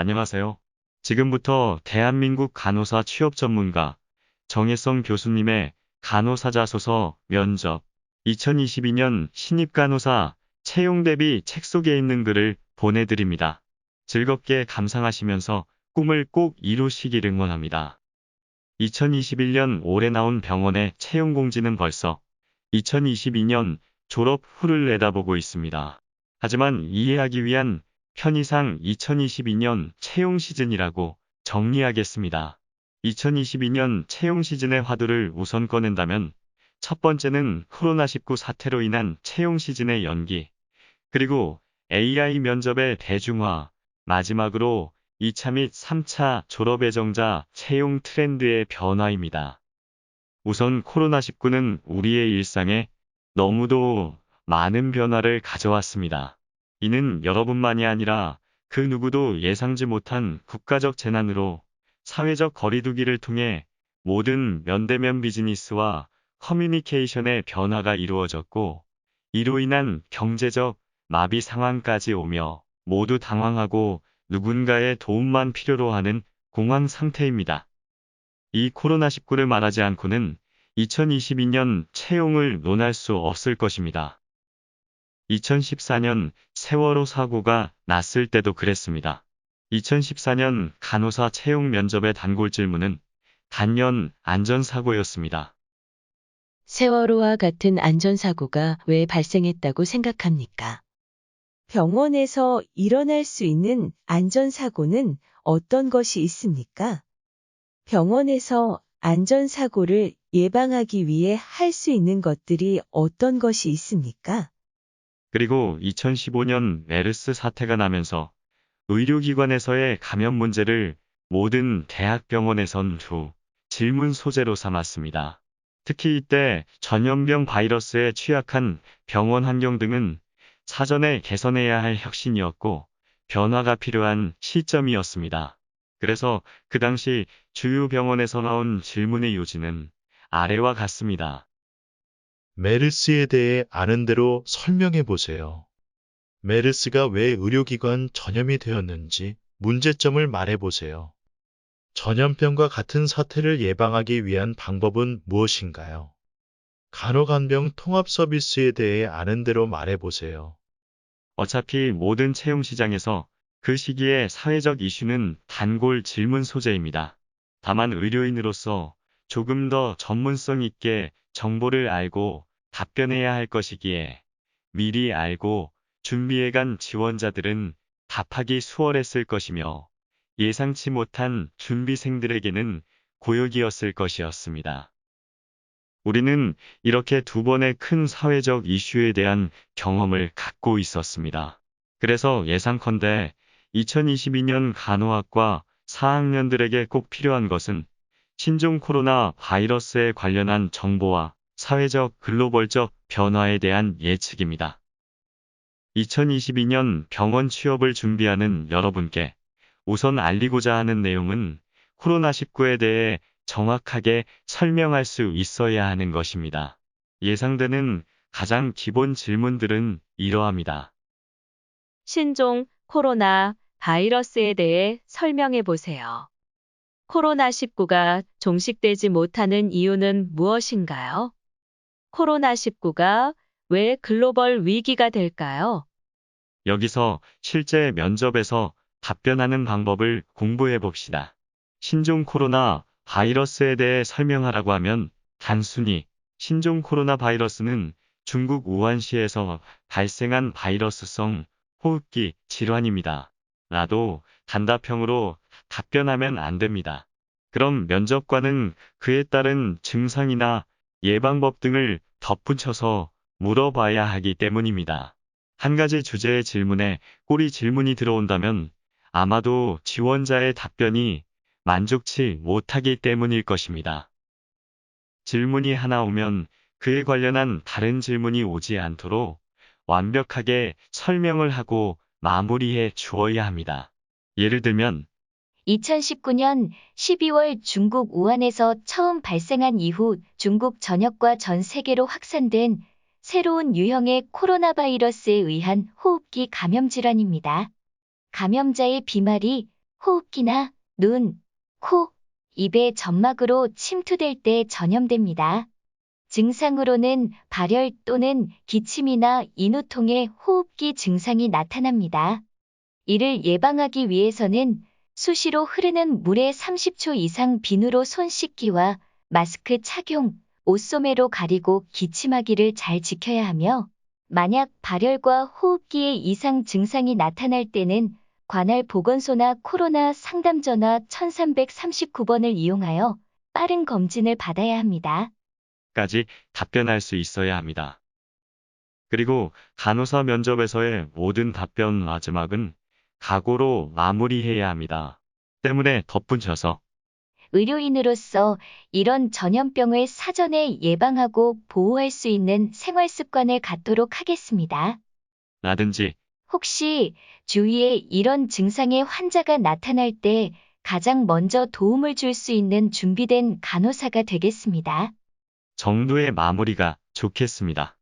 안녕하세요. 지금부터 대한민국 간호사 취업 전문가 정혜성 교수님의 간호사자소서 면접 2022년 신입 간호사 채용 대비 책 속에 있는 글을 보내드립니다. 즐겁게 감상하시면서 꿈을 꼭 이루시길 응원합니다. 2021년 올해 나온 병원의 채용 공지는 벌써 2022년 졸업 후를 내다보고 있습니다. 하지만 이해하기 위한 편의상 2022년 채용 시즌이라고 정리하겠습니다. 2022년 채용 시즌의 화두를 우선 꺼낸다면 첫 번째는 코로나19 사태로 인한 채용 시즌의 연기, 그리고 AI 면접의 대중화, 마지막으로 2차 및 3차 졸업 예정자 채용 트렌드의 변화입니다. 우선 코로나19는 우리의 일상에 너무도 많은 변화를 가져왔습니다. 이는 여러분만이 아니라 그 누구도 예상지 못한 국가적 재난으로 사회적 거리두기를 통해 모든 면대면 비즈니스와 커뮤니케이션의 변화가 이루어졌고, 이로 인한 경제적 마비 상황까지 오며 모두 당황하고 누군가의 도움만 필요로 하는 공황 상태입니다. 이 코로나19를 말하지 않고는 2022년 채용을 논할 수 없을 것입니다. 2014년 세월호 사고가 났을 때도 그랬습니다. 2014년 간호사 채용 면접의 단골 질문은 단연 안전사고였습니다. 세월호와 같은 안전사고가 왜 발생했다고 생각합니까? 병원에서 일어날 수 있는 안전사고는 어떤 것이 있습니까? 병원에서 안전사고를 예방하기 위해 할 수 있는 것들이 어떤 것이 있습니까? 그리고 2015년 메르스 사태가 나면서 의료기관에서의 감염 문제를 모든 대학병원에선 주 질문 소재로 삼았습니다. 특히 이때 전염병 바이러스에 취약한 병원 환경 등은 사전에 개선해야 할 혁신이었고 변화가 필요한 시점이었습니다. 그래서 그 당시 주요 병원에서 나온 질문의 요지는 아래와 같습니다. 메르스에 대해 아는 대로 설명해 보세요. 메르스가 왜 의료기관 전염이 되었는지 문제점을 말해 보세요. 전염병과 같은 사태를 예방하기 위한 방법은 무엇인가요? 간호간병 통합 서비스에 대해 아는 대로 말해 보세요. 어차피 모든 채용 시장에서 그 시기의 사회적 이슈는 단골 질문 소재입니다. 다만 의료인으로서 조금 더 전문성 있게 정보를 알고 답변해야 할 것이기에 미리 알고 준비해간 지원자들은 답하기 수월했을 것이며 예상치 못한 준비생들에게는 고역이었을 것이었습니다. 우리는 이렇게 두 번의 큰 사회적 이슈에 대한 경험을 갖고 있었습니다. 그래서 예상컨대 2022년 간호학과 4학년들에게 꼭 필요한 것은 신종 코로나 바이러스에 관련한 정보와 사회적 글로벌적 변화에 대한 예측입니다. 2022년 병원 취업을 준비하는 여러분께 우선 알리고자 하는 내용은 코로나19에 대해 정확하게 설명할 수 있어야 하는 것입니다. 예상되는 가장 기본 질문들은 이러합니다. 신종 코로나 바이러스에 대해 설명해 보세요. 코로나19가 종식되지 못하는 이유는 무엇인가요? 코로나19가 왜 글로벌 위기가 될까요? 여기서 실제 면접에서 답변하는 방법을 공부해 봅시다. 신종 코로나 바이러스에 대해 설명하라고 하면 단순히 신종 코로나 바이러스는 중국 우한시에서 발생한 바이러스성 호흡기 질환입니다. 라도 단답형으로 답변하면 안 됩니다. 그럼 면접관은 그에 따른 증상이나 예방법 등을 덧붙여서 물어봐야 하기 때문입니다. 한 가지 주제의 질문에 꼬리 질문이 들어온다면 아마도 지원자의 답변이 만족치 못하기 때문일 것입니다. 질문이 하나 오면 그에 관련한 다른 질문이 오지 않도록 완벽하게 설명을 하고 마무리해 주어야 합니다. 예를 들면 2019년 12월 중국 우한에서 처음 발생한 이후 중국 전역과 전 세계로 확산된 새로운 유형의 코로나 바이러스에 의한 호흡기 감염 질환입니다. 감염자의 비말이 호흡기나 눈, 코, 입의 점막으로 침투될 때 전염됩니다. 증상으로는 발열 또는 기침이나 인후통의 호흡기 증상이 나타납니다. 이를 예방하기 위해서는 수시로 흐르는 물에 30초 이상 비누로 손 씻기와 마스크 착용, 옷 소매로 가리고 기침하기를 잘 지켜야 하며 만약 발열과 호흡기의 이상 증상이 나타날 때는 관할 보건소나 코로나 상담 전화 1339번을 이용하여 빠른 검진을 받아야 합니다. 까지 답변할 수 있어야 합니다. 그리고 간호사 면접에서의 모든 답변 마지막은 각오로 마무리해야 합니다. 때문에 덧붙여서 의료인으로서 이런 전염병을 사전에 예방하고 보호할 수 있는 생활 습관을 갖도록 하겠습니다. 라든지 혹시 주위에 이런 증상의 환자가 나타날 때 가장 먼저 도움을 줄 수 있는 준비된 간호사가 되겠습니다. 정도의 마무리가 좋겠습니다.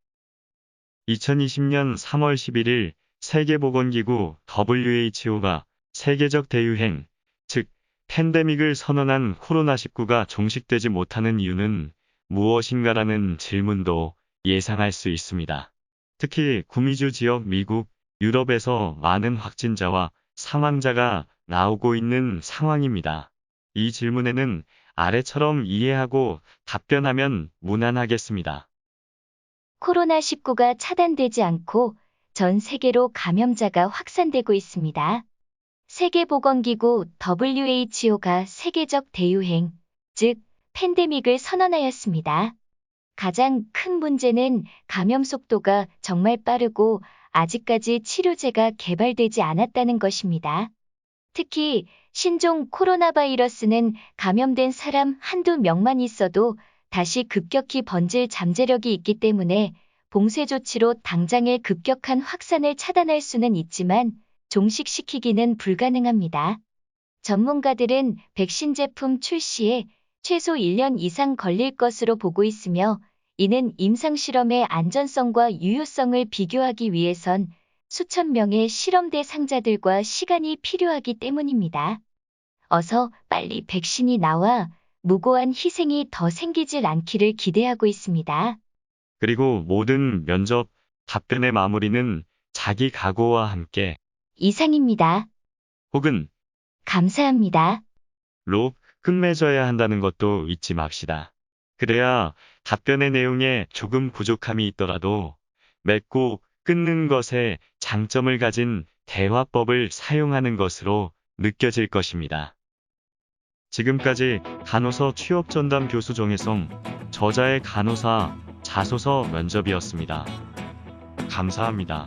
2020년 3월 11일 세계보건기구 WHO가 세계적 대유행, 즉 팬데믹을 선언한 코로나19가 종식되지 못하는 이유는 무엇인가라는 질문도 예상할 수 있습니다. 특히 구미주 지역 미국, 유럽에서 많은 확진자와 사망자가 나오고 있는 상황입니다. 이 질문에는 아래처럼 이해하고 답변하면 무난하겠습니다. 코로나19가 차단되지 않고 전 세계로 감염자가 확산되고 있습니다. 세계보건기구 WHO가 세계적 대유행, 즉 팬데믹을 선언하였습니다. 가장 큰 문제는 감염 속도가 정말 빠르고 아직까지 치료제가 개발되지 않았다는 것입니다. 특히 신종 코로나 바이러스는 감염된 사람 한두 명만 있어도 다시 급격히 번질 잠재력이 있기 때문에 봉쇄 조치로 당장의 급격한 확산을 차단할 수는 있지만 종식시키기는 불가능합니다. 전문가들은 백신 제품 출시에 최소 1년 이상 걸릴 것으로 보고 있으며 이는 임상실험의 안전성과 유효성을 비교하기 위해선 수천 명의 실험 대상자들과 시간이 필요하기 때문입니다. 어서 빨리 백신이 나와 무고한 희생이 더 생기질 않기를 기대하고 있습니다. 그리고 모든 면접 답변의 마무리는 자기 각오와 함께 이상입니다. 혹은 감사합니다. 로 끝맺어야 한다는 것도 잊지 맙시다. 그래야 답변의 내용에 조금 부족함이 있더라도 맺고 끊는 것에 장점을 가진 대화법을 사용하는 것으로 느껴질 것입니다. 지금까지 간호사 취업전담 교수 정혜성, 저자의 간호사 자소서 면접이었습니다. 감사합니다.